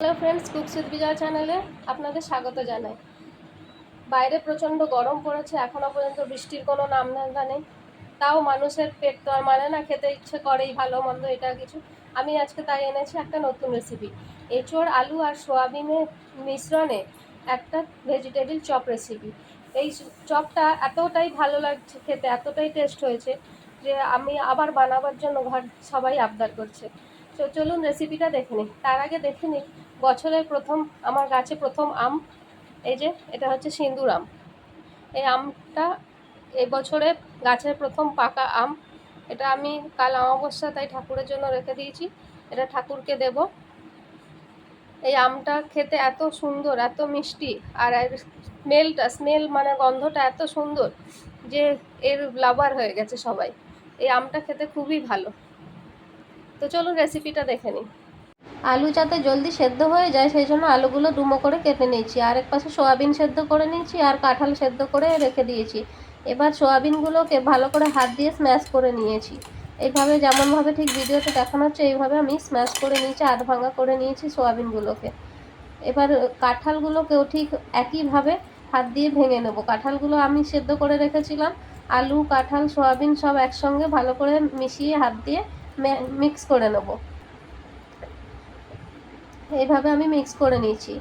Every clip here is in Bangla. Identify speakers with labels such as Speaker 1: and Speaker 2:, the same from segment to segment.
Speaker 1: হ্যালো ফ্রেন্ডস কুকসুদ বিজয় চ্যানেলে আপনাদের স্বাগত জানাই। বাইরে প্রচণ্ড গরম পড়েছে এখনও পর্যন্ত বৃষ্টির কোনো নামধান্দা নেই। তাও মানুষের পেট তো আর মানে না, খেতে ইচ্ছে করেই ভালো মন্দ এটা কিছু। আমি আজকে তাই এনেছি একটা নতুন রেসিপি এঁচোড়, আলু আর সোয়াবিনের মিশ্রণে একটা ভেজিটেবিল চপ রেসিপি এই চপটা এতটাই ভালো লাগছে খেতে, এতটাই টেস্ট হয়েছে যে আমি আবার বানাবার জন্য ঘর সবাই আবদার করছে। তো চলুন রেসিপিটা দেখে নিই। তার আগে দেখে নিই বছরের প্রথম, আমার গাছে প্রথম আম, এই যে, এটা হচ্ছে সিন্দুর আম। এই আমটা এই বছরে গাছের প্রথম পাকা আম। এটা আমি কাল অমাবস্যা, তাই ঠাকুরের জন্য রেখে দিয়েছি। এটা ঠাকুরকে দেব। এই আমটা খেতে এত সুন্দর, এত মিষ্টি, আর এর স্মেলটা, স্মেল মানে গন্ধটা এত সুন্দর যে এর লাভার হয়ে গেছে সবাই। এই আমটা খেতে খুবই ভালো। তো চলুন রেসিপিটা দেখে নিই। আলু যাতে জলদি সেদ্ধ হয়ে যায়, সেই জন্য আলুগুলো ডুমো করে কেটে নিয়েছি। আর এক পাশে সোয়াবিন সেদ্ধ করে নিয়েছি আর কাঁঠাল সেদ্ধ করে রেখে দিয়েছি। এবার সোয়াবিনগুলোকে ভালো করে হাত দিয়ে স্ম্যাশ করে নিয়েছি। এইভাবে যেমনভাবে ঠিক ভিডিওতে দেখানো হচ্ছে, এইভাবে আমি স্ম্যাশ করে নিয়েছি, আধ ভাঙা করে নিয়েছি সোয়াবিনগুলোকে। এবার কাঁঠালগুলোকেও ঠিক একইভাবে হাত দিয়ে ভেঙে নেব। কাঁঠালগুলো আমি সেদ্ধ করে রেখেছিলাম। আলু, কাঁঠাল, সোয়াবিন সব একসঙ্গে ভালো করে মিশিয়ে হাত দিয়ে মিক্স করে নেব। এইভাবে আমি মিক্স করে নিয়েছি।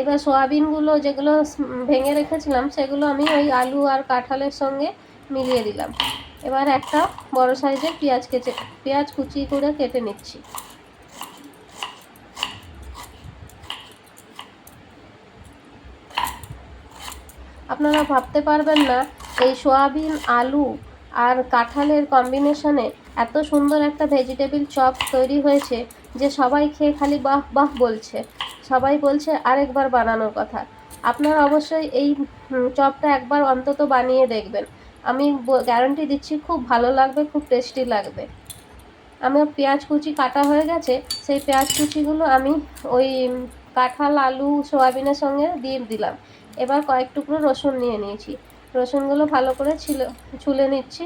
Speaker 1: এবার সোয়াবিনগুলো যেগুলো ভেঙে রেখেছিলাম, সেগুলো আমি ওই আলু আর কাঁঠালের সঙ্গে মিলিয়ে দিলাম। এবার একটা বড় সাইজের পেঁয়াজ কেটে, পেঁয়াজ কুচি করে কেটে নিচ্ছি। আপনারা ভাবতে পারবেন না, এই সোয়াবিন, আলু আর কাঁঠালের কম্বিনেশনে এত সুন্দর একটা ভেজিটেবিল চপ তৈরি হয়েছে। যে সবাই খেয়ে খালি বাহ বাহ বলছে। সবাই বলছে আরেকবার বানানোর কথা। আপনারা অবশ্যই এই চপটা একবার অন্তত বানিয়ে দেখবেন। আমি গ্যারান্টি দিচ্ছি খুব ভালো লাগবে, খুব টেস্টি লাগবে। আমার পেঁয়াজ কুচি কাটা হয়ে গেছে, সেই পেঁয়াজ কুচিগুলো আমি ওই কাঁঠাল, আলু, সোয়াবিনের সঙ্গে দিয়ে দিলাম। এবার কয়েক টুকরো রসুন নিয়ে নিয়েছি। রসুনগুলো ভালো করে ছিল, ছুলে নিচ্ছি।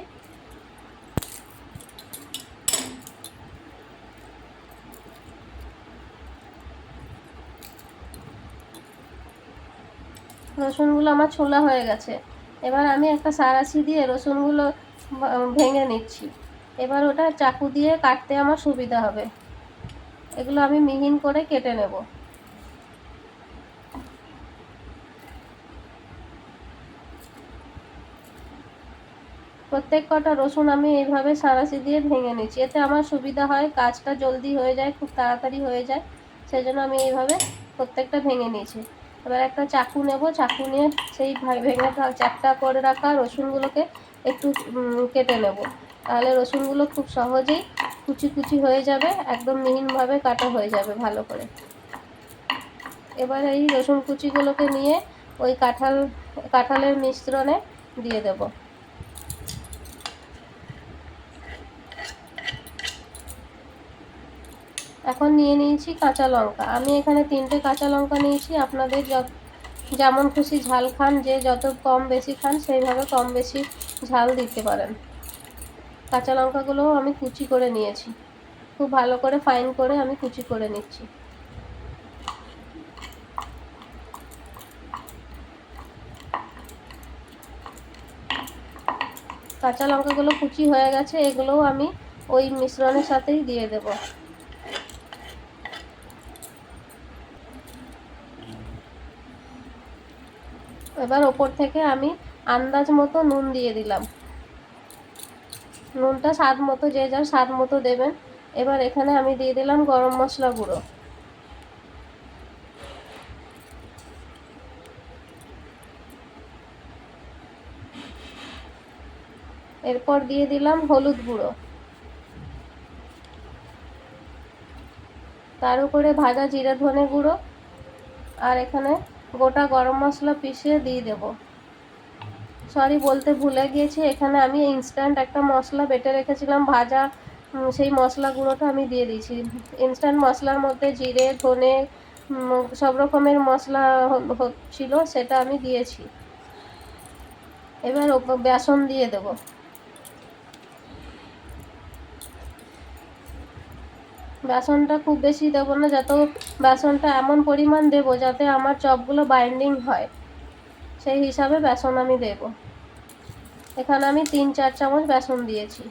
Speaker 1: রসুনগুলো আমার ছোলা হয়ে গেছে। এবার আমি একটা সারাশি দিয়ে রসুনগুলো ভেঙে নিচ্ছি। এবার ওটা চাকু দিয়ে কাটতে আমার সুবিধা হবে। এগুলো আমি মিহিন করে কেটে নেব। প্রত্যেক কটা রসুন আমি এইভাবে সারাশি দিয়ে ভেঙে নিচ্ছি। এতে আমার সুবিধা হয়, কাজটা জলদি হয়ে যায়, খুব তাড়াতাড়ি হয়ে যায়। সেই জন্য আমি এইভাবে প্রত্যেকটা ভেঙে নিয়েছি। এবার একটা চাকু নেব, চাকু নিয়ে সেই ভেঙে চারটা করে রাখা রসুনগুলোকে একটু কেটে নেব। তাহলে রসুনগুলো খুব সহজেই কুচি কুচি হয়ে যাবে, একদম মিহিনভাবে কাটা হয়ে যাবে ভালো করে। এবার এই রসুন কুচিগুলোকে নিয়ে ওই কাঁঠাল, কাঁঠালের মিশ্রণে দিয়ে দেব। এখন নিয়ে নিয়েছি কাঁচা লঙ্কা। আমি এখানে তিনটে কাঁচা লঙ্কা নিয়েছি। আপনাদের যেমন খুশি ঝাল খান, যে যত কম বেশি খান, সেইভাবে কম বেশি ঝাল দিতে পারেন। কাঁচা লঙ্কাগুলোও আমি কুচি করে নিয়েছি। খুব ভালো করে ফাইন করে আমি কুচি করে নিচ্ছি। কাঁচা লঙ্কাগুলো কুচি হয়ে গেছে, এগুলোও আমি ওই মিশ্রণের সাথেই দিয়ে দেবো। এবার ওপর থেকে আমি আন্দাজ মতো নুন দিয়ে দিলাম। নুনটা স্বাদ মতো, যে যার স্বাদ মতো দেবেন। এবার এখানে আমি দিয়ে দিলাম গরম মশলা গুঁড়ো। এরপর দিয়ে দিলাম হলুদ গুঁড়ো। তার উপরে ভাজা জিরে ধনে গুঁড়ো। আর এখানে গোটা গরম মশলা পিষিয়ে দিয়ে দেব। সরি বলতে ভুলে গিয়েছি, এখানে আমি ইনস্ট্যান্ট একটা মশলা বেটে রেখেছিলাম, ভাজা সেই মশলা গুঁড়োটা আমি দিয়ে দিয়েছি। ইনস্ট্যান্ট মশলার মধ্যে জিরে, ধনে সব রকমের মশলা ছিল, সেটা আমি দিয়েছি। এবার বেসন দিয়ে দেব। বেসনটা খুব বেশি দেবো না, যত বেসনটা এমন পরিমাণ দেবো যাতে আমার চপগুলো বাইন্ডিং হয়। সেই হিসাবে বেসন আমি দেব। এখানে আমি তিন চার চামচ বেসন দিয়েছি।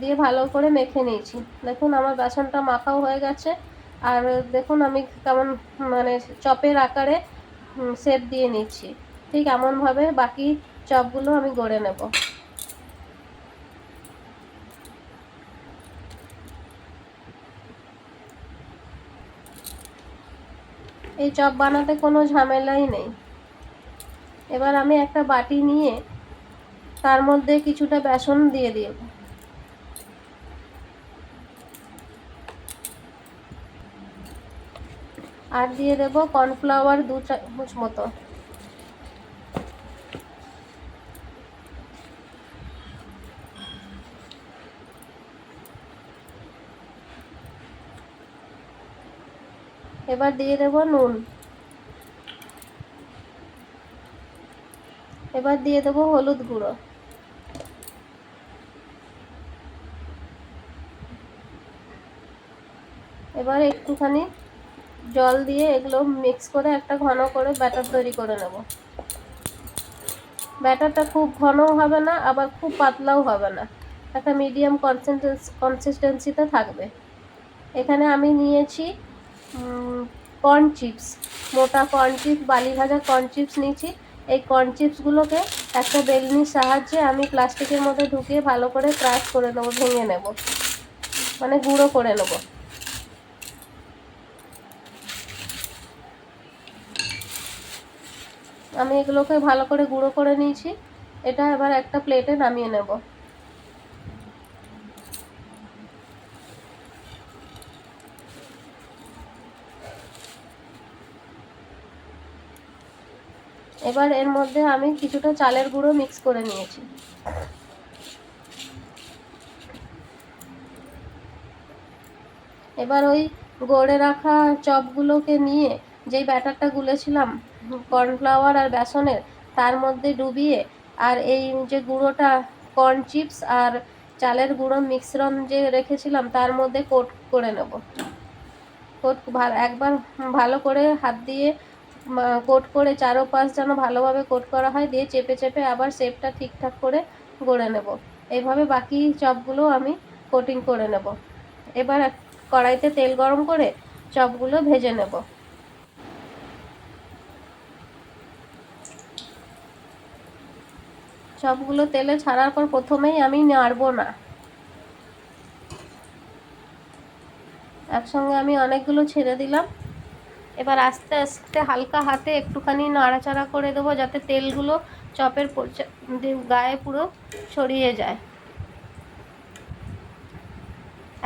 Speaker 1: দিয়ে ভালো করে মেখে নিয়েছি। দেখুন আমার বেসনটা মাখাও হয়ে গেছে। আর দেখুন আমি কেমন মানে চপের আকারে শেপ দিয়ে নিচ্ছি। ঠিক এমনভাবে বাকি চপগুলো আমি গড়ে নেব। এই চপ বানাতে কোনো ঝামেলাই নেই। এবার আমি একটা বাটি নিয়ে তার মধ্যে কিছুটা বেসন দিয়ে দিয়ে আর দিয়ে দেবো কর্নফ্লাওয়ার দু চামচ মতো। এবার দিয়ে দেব নুন। এবার দিয়ে দেব হলুদ গুঁড়ো। এবার একটুখানি জল দিয়ে এগুলো মিক্স করে একটা ঘন করে ব্যাটার তৈরি করে নেব। ব্যাটারটা খুব ঘনও হবে না, আবার খুব পাতলাও হবে না। একটা মিডিয়াম কনসিস্টেন্সিতে থাকবে। এখানে আমি নিয়েছি কর্ন চিপস মোটা কর্ন চিপস বালি ভাজা কর্ন চিপস নিয়েছি। এই কর্ন চিপসগুলোকে একটা বেলনির সাহায্যে আমি প্লাস্টিকের মধ্যে ঢুকিয়ে ভালো করে ক্রাশ করে নেব, ভেঙে নেব। মানে গুঁড়ো করে নেব। আমি এগুলোকে ভালো করে গুঁড়ো করে নিয়েছি। এটা এবার একটা প্লেটে নামিয়ে নেব। এবার এর মধ্যে আমি কিছুটা চালের গুঁড়ো মিক্স করে নিয়েছি। এবার ওই গড়ে রাখা চপগুলোকে নিয়ে যেই ব্যাটারটা গুলেছিলাম কর্নফ্লাওয়ার আর বেসনের, তার মধ্যে ডুবিয়ে আর এই যে গুঁড়োটা কর্ন চিপস আর চালের গুঁড়ো মিশ্রণ যে রেখেছিলাম, তার মধ্যে কোট করে নেব। কোট একবার ভালো করে হাত দিয়ে কোট করে চারোপাশ যেন ভালোভাবে কোট করা হয়, দিয়ে চেপে চেপে আবার শেপটা ঠিকঠাক করে গড়ে নেব। এইভাবে বাকি চপগুলো আমি কোটিং করে নেব। এবার কড়াইতে তেল গরম করে চপগুলো ভেজে নেব। চপগুলো তেলে ছাড়ার পর প্রথমেই আমি নাড়বো না। একসঙ্গে আমি অনেকগুলো ছেড়ে দিলাম। এবার আস্তে আস্তে হালকা হাতে একটুখানি নাড়াচাড়া করে দেবো যাতে তেলগুলো চপের গায়ে পুরো ছড়িয়ে যায়।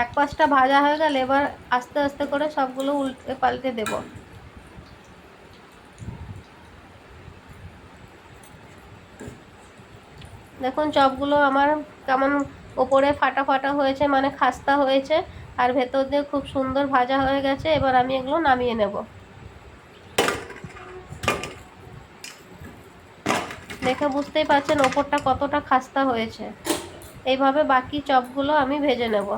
Speaker 1: এক পাশটা ভাজা হয়ে গেলে এবার আস্তে আস্তে করে সবগুলো উল্টে পাল্টে দেবো। দেখুন চপগুলো আমার কেমন ওপরে ফাটা ফাটা হয়েছে মানে খাস্তা হয়েছে, আর ভেতর দিয়ে খুব সুন্দর ভাজা হয়ে গেছে, এবার আমি এগুলো নামিয়ে নেব। দেখে বুঝতেই পারছেন ওপরটা কতটা খাস্তা হয়েছে। এইভাবে বাকি চপগুলো আমি ভেজে নেব।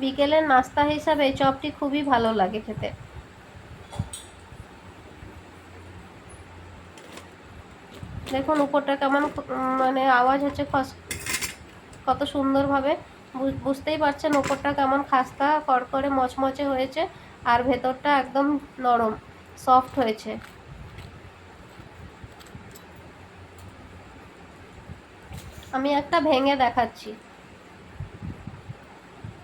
Speaker 1: বিকেলের নাস্তা হিসাবে এই চপটি খুবই ভালো লাগে খেতে। দেখুন উপরটা কেমন মানে আওয়াজ হচ্ছে কত সুন্দরভাবে বুঝতেই পারছেন, ওপরটা কেমন খাস্তা, কড়কড়ে মচমচে হয়েছে আর ভেতরটা একদম নরম সফট হয়েছে। আমি একটা ভেঙে দেখাচ্ছি।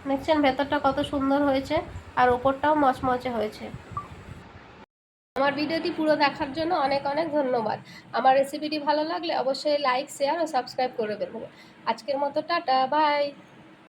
Speaker 1: দেখছেন ভেতরটা কত সুন্দর হয়েছে আর ওপরটাও মচমচে হয়েছে। আমার ভিডিওটি পুরো দেখার জন্য অনেক অনেক ধন্যবাদ। আমার রেসিপিটি ভালো লাগলে অবশ্যই লাইক শেয়ার ও সাবস্ক্রাইব করে দেবো আজকের মতো টাটা বাই